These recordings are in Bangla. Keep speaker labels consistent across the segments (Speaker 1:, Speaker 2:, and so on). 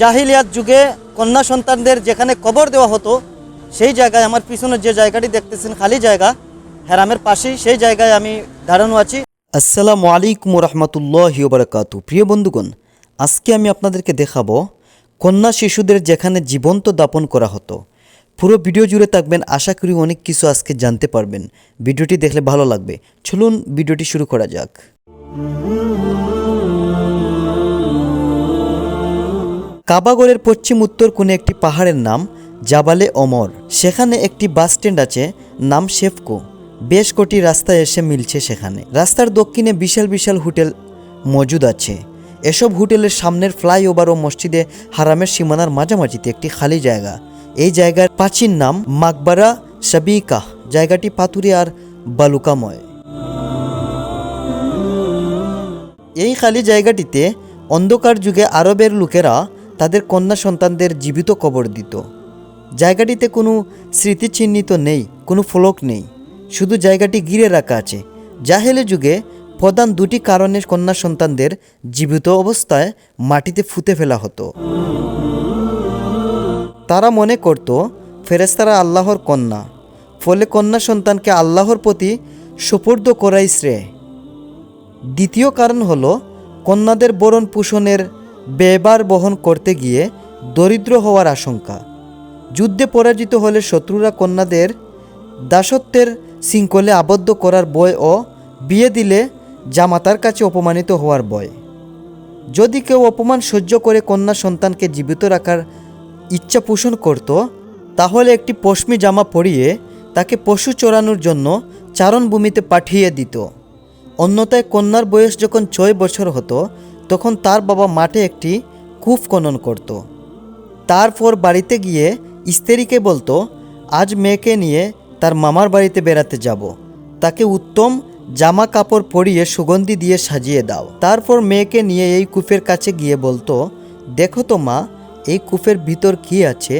Speaker 1: জাহিলিয়াত যুগে কন্যা সন্তানদের যেখানে কবর দেওয়া হতো, সেই জায়গায় আমার পিছনে যে জায়গাটি দেখতেছেন খালি জায়গা, হেরামের পাশেই সেই জায়গায় আমি দাঁড়ানো আছি। আসসালামু আলাইকুম রহমতুল্লাহ বারকাতু প্রিয় বন্ধুগণ, আজকে আমি আপনাদেরকে দেখাবো কন্যা শিশুদের যেখানে জীবন্ত দাপন করা হতো। পুরো ভিডিও জুড়ে থাকবেন, আশা করি অনেক কিছু আজকে জানতে পারবেন। ভিডিওটি দেখলে ভালো লাগবে। চলুন ভিডিওটি শুরু করা যাক। কাবাগরের পশ্চিম উত্তর কোণে একটি পাহাড়ের নাম জাবালে অমর। সেখানে একটি বাস স্ট্যান্ড আছে, নাম শেফকো। বেশ কটি রাস্তায় এসে মিলছে সেখানে। রাস্তার দক্ষিণে বিশাল বিশাল হোটেল মজুদ আছে। এসব হোটেলের সামনের ফ্লাইওভার ও মসজিদে হারামের সীমানার মাঝামাঝিতে একটি খালি জায়গা। এই জায়গার প্রাচীন নাম মাকবারা সাবিকাহ জায়গাটি পাতুরি আর বালুকাময়। এই খালি জায়গাটিতে অন্ধকার যুগে আরবের লোকেরা তাদের কন্যা সন্তানদের জীবিত কবর দিত। জায়গাটিতে কোনো স্মৃতিচিহ্নিত নেই, কোনো ফলক নেই। শুধু জায়গাটি ঘিরে রাখা আছে। জাহেলে যুগে প্রধান দুটি কারণে কন্যা সন্তানদের জীবিত অবস্থায় মাটিতে ফুতে ফেলা হতো। তারা মনে করত ফেরেস্তারা আল্লাহর কন্যা। ফলে কন্যা সন্তানকে আল্লাহর প্রতি সুপর্দ করাই শ্রেয়। দ্বিতীয় কারণ হলো, কন্যাদের বরণ পোষণের ব্যয়বার বহন করতে গিয়ে দরিদ্র হওয়ার আশঙ্কা। যুদ্ধে পরাজিত হলে শত্রুরা কন্যাদের দাসত্বের শৃঙ্খলে আবদ্ধ করার বয় ও বিয়ে দিলে জামাতার কাছে অপমানিত হওয়ার বয়। যদি কেউ অপমান সহ্য করে কন্যা সন্তানকে জীবিত রাখার ইচ্ছা পোষণ করত, তাহলে একটি পশমি জামা পরিয়ে তাকে পশু চড়ানোর জন্য চারণভূমিতে পাঠিয়ে দিত। অন্যতায় কন্যার বয়স যখন ছয় বছর হতো তখন তার বাবা মাঠে একটি কূপ খনন করত। তারপর বাড়িতে গিয়ে স্ত্রীকে বলতো, আজ মেয়েকে নিয়ে তার মামার বাড়িতে বেড়াতে যাব। তাকে উত্তম জামা কাপড় পরিয়ে সুগন্ধি দিয়ে সাজিয়ে দাও। তারপর মেয়েকে নিয়ে এই কূপের কাছে গিয়ে বলতো, দেখো তো মা, এই কূপের ভিতর কি আছে?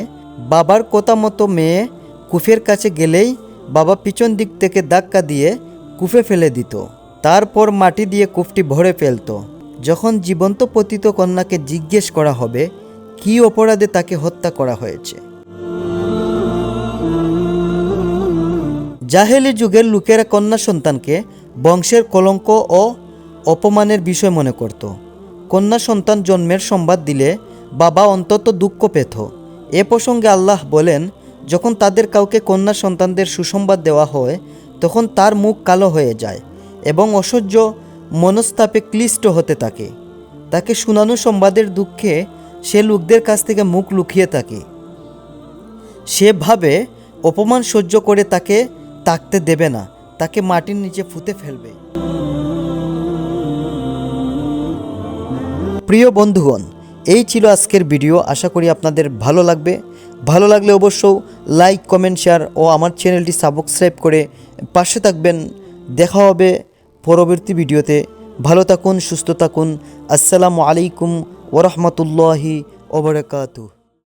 Speaker 1: বাবার কথা মতো মেয়ে কূপের কাছে গেলেই বাবা পিছন দিক থেকে ধাক্কা দিয়ে কূপে ফেলে দিত। তারপর মাটি দিয়ে কূপটি ভরে ফেলতো। যখন জীবন্ত পতিত কন্যাকে জিজ্ঞেস করা হবে, কী অপরাধে তাকে হত্যা করা হয়েছে? জাহেলি যুগের লোকেরা কন্যা সন্তানকে বংশের কলঙ্ক ও অপমানের বিষয় মনে করত। কন্যা সন্তান জন্মের সংবাদ দিলে বাবা অন্তত দুঃখ পেত। এ প্রসঙ্গে আল্লাহ বলেন, যখন তাদের কাউকে কন্যা সন্তানদের সুসংবাদ দেওয়া হয়, তখন তার মুখ কালো হয়ে যায় এবং অসহ্য মনস্তাপে ক্লিষ্ট হতে থাকে। তাকে শুনানো সংবাদের দুঃখে সে লোকদের কাছ থেকে মুখ লুকিয়ে থাকে। সে ভাবে অপমান সহ্য করে তাকে তাকতে দেবে না, তাকে মাটির নিচে ফুতে ফেলবে। প্রিয় বন্ধুগণ, এই ছিল আজকের ভিডিও। আশা করি আপনাদের ভালো লাগবে। ভালো লাগলে অবশ্য লাইক, কমেন্ট, শেয়ার ও আমার চ্যানেলটি সাবস্ক্রাইব করে পাশে থাকবেন। দেখা হবে পরবর্তী ভিডিওতে ভালো থাকুন সুস্থ থাকুন। আসসালামু আলাইকুম ওরহমতুল্লাহি ওবরাকাতু